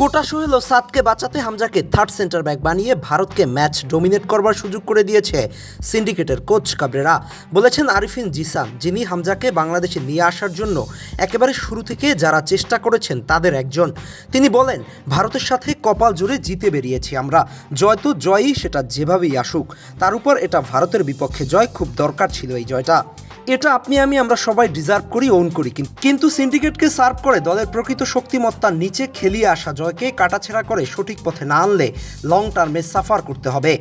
কোটা সোহেল ও বাঁচাতে হামজাকে third centre back বানিয়ে ভারতকে ম্যাচ ডোমিনেট করবার সুযোগ করে দিয়েছে সিন্ডিকেটের কোচ কাবরেরা। বলেছেন আরিফিন জিসান, যিনি হামজাকে বাংলাদেশে নিয়ে আসার জন্য একেবারে শুরু থেকে যারা চেষ্টা করেছেন তাদের একজন। তিনি বলেন, ভারতের সাথে কপাল জোরে জিতে বেরিয়েছি আমরা। জয় তো জয়ই, সেটা যেভাবেই আসুক। তার উপর এটা ভারতের বিপক্ষে জয়, খুব দরকার ছিল এই জয়টা। এটা আপনি, আমি, আমরা সবাই ডিজার্ভ করি ওন করি। কিন- কিন্তু সিন্ডিকেটকে সার্ভ করে দলের প্রকৃত শক্তিমত্তার নিচে খেলিয়ে আসা জয়কে কাটাছেড়া করে সঠিক পথে না আনলে লং টার্মে সাফার করতে হবে।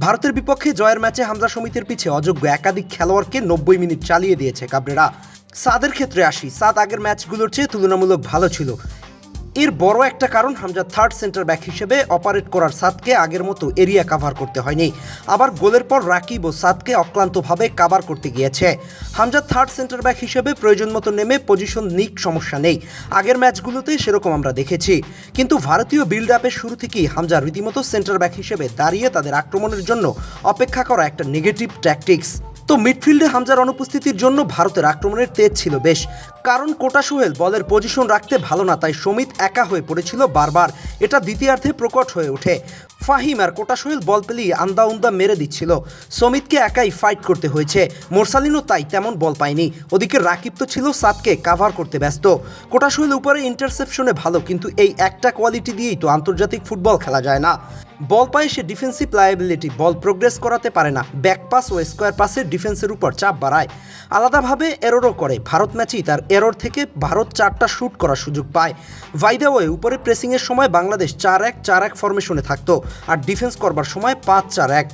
ভারতের বিপক্ষে জয়ের ম্যাচে হামজা সমিতির পিছে অযোগ্য একাধিক খেলোয়াড়কে নব্বই মিনিট চালিয়ে দিয়েছে কাবরেরা। সাদের ক্ষেত্রে আসি, সাদ আগের ম্যাচগুলোর চেয়ে তুলনামূলক ভালো ছিল। এর বড় একটা কারণ হামজা থার্ড সেন্টার ব্যাক হিসেবে অপারেট করার সাদকে আগের মতো এরিয়া কাভার করতে হয়নি। আবার গোলের পর রাকিব ও সাদকে অক্লান্তভাবে কাভার করতে গিয়েছে। হামজা থার্ড সেন্টার ব্যাক হিসেবে প্রয়োজন মতো নেমে পজিশন নিক সমস্যা নেই। আগের ম্যাচগুলোতে সেরকম আমরা দেখেছি। কিন্তু ভারতীয় বিল্ড আপের শুরু থেকেই হামজা রীতিমতো সেন্টার ব্যাক হিসেবে দাঁড়িয়ে তাদের আক্রমণের জন্য অপেক্ষা করা একটা নেগেটিভ ট্যাকটিক্স তো মিডফিল্ডে হামজার অনুপস্থিতির জন্য ভারতের আক্রমণের তেজ ছিল বেশ। কারণ কোটা সোহেল বলের পজিশন রাখতে ভালো না, তাই সমিত একা হয়ে পড়েছিল বারবার। এটা দ্বিতীয়ার্ধে প্রকট হয়ে ওঠে। ফাহিম আর কোটা সোহেল বল পেলেই আন্দা উন্দা মেরে দিচ্ছিল। সমিতকে একাই ফাইট করতে হয়েছে। মোরসালিনও তাই তেমন বল পায়নি। ওদিকে রাকিব তো ছিল সাতকে কাভার করতে ব্যস্ত। কোটা সোহেল উপরে ইন্টারসেপশনে ভালো, কিন্তু এই একটা কোয়ালিটি দিয়েই তো আন্তর্জাতিক ফুটবল খেলা যায় না। বল পায় সে ডিফেন্সিভ লায়াবিলিটি বল প্রোগ্রেস করাতে পারে না। ব্যাক পাস ও স্কোয়ার পাসের ডিফেন্সের উপর চাপ বাড়ায়। আলাদাভাবে এররও করে। ভারত ম্যাচেই তার এরর থেকে ভারত চারটা শ্যুট করার সুযোগ পায়। ভাইদাওয়ে উপরে প্রেসিংয়ের সময় বাংলাদেশ চার এক চার এক ফরমেশনে থাকতো। আর ডিফেন্স করবার সময় পাঁচ চার এক।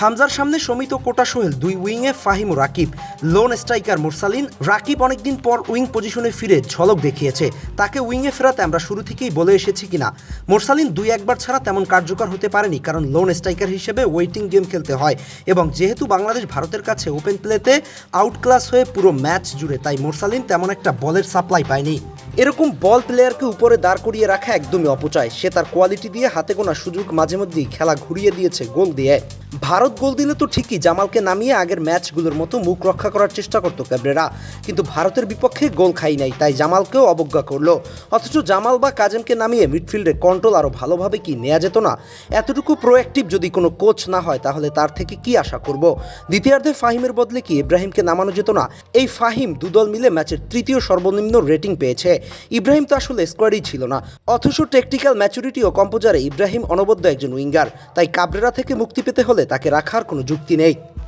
হামজার সামনে সমিত কোটা সোহেল দুই উইংয়ে ফাহিম ও রাকিব। লোন স্ট্রাইকার মুরসালিন, রাকিব অনেকদিন পর উইং পজিশনে ফিরে ঝলক দেখিয়েছে। তাকে উইংয়ে ফেরাতে আমরা শুরু থেকেই বলে এসেছি কিনা। মোরসালিন দুই একবার ছাড়া তেমন কার্যকর হতে পারেনি, কারণ লোন স্ট্রাইকার হিসেবে ওয়েটিং গেম খেলতে হয় এবং যেহেতু বাংলাদেশ ভারতের কাছে ওপেন প্লেতে আউট ক্লাস হয়ে পুরো ম্যাচ জুড়ে, তাই মোরসালিন তেমন একটা বলের সাপ্লাই পায়নি। এরকম বল প্লেয়ারকে উপরে দাঁড় করিয়ে রাখা একদমই অপচয়। সে তার কোয়ালিটি দিয়ে হাতে গোনা সুযোগ মাঝে মধ্যেই খেলা ঘুরিয়ে দিয়েছে গোল দিয়ে। ভারত গোল দিলে তো ঠিকই, জামালকে নামিয়ে আগের ম্যাচগুলোর মতো মুখ রক্ষা করার চেষ্টা করত ক্যাবরেরা। কিন্তু ভারতের বিপক্ষে গোল খাই নাই, তাই জামালকেও অবজ্ঞা করল। অথচ জামাল বা কাজেমকে নামিয়ে মিডফিল্ডে কন্ট্রোল আরও ভালোভাবে কি নেওয়া যেত না? এতটুকু প্রোঅ্যাক্টিভ যদি কোনো কোচ না হয়, তাহলে তার থেকে কি আশা করব? দ্বিতীয়ার্ধে ফাহিমের বদলে কি ইব্রাহিমকে নামানো যেত না? এই ফাহিম দুদল মিলে ম্যাচের তৃতীয় সর্বনিম্ন রেটিং পেয়েছে। ইব্রাহিম তো আসলে স্কোয়াডই ছিল না। অথচ টেকটিক্যাল ম্যাচুরিটি ও কম্পোজারে ইব্রাহিম অনবদ্য একজন উইঙ্গার তাই কাবরেরা থেকে মুক্তি পেতে হলে তাকে রাখার কোনো যুক্তি নেই।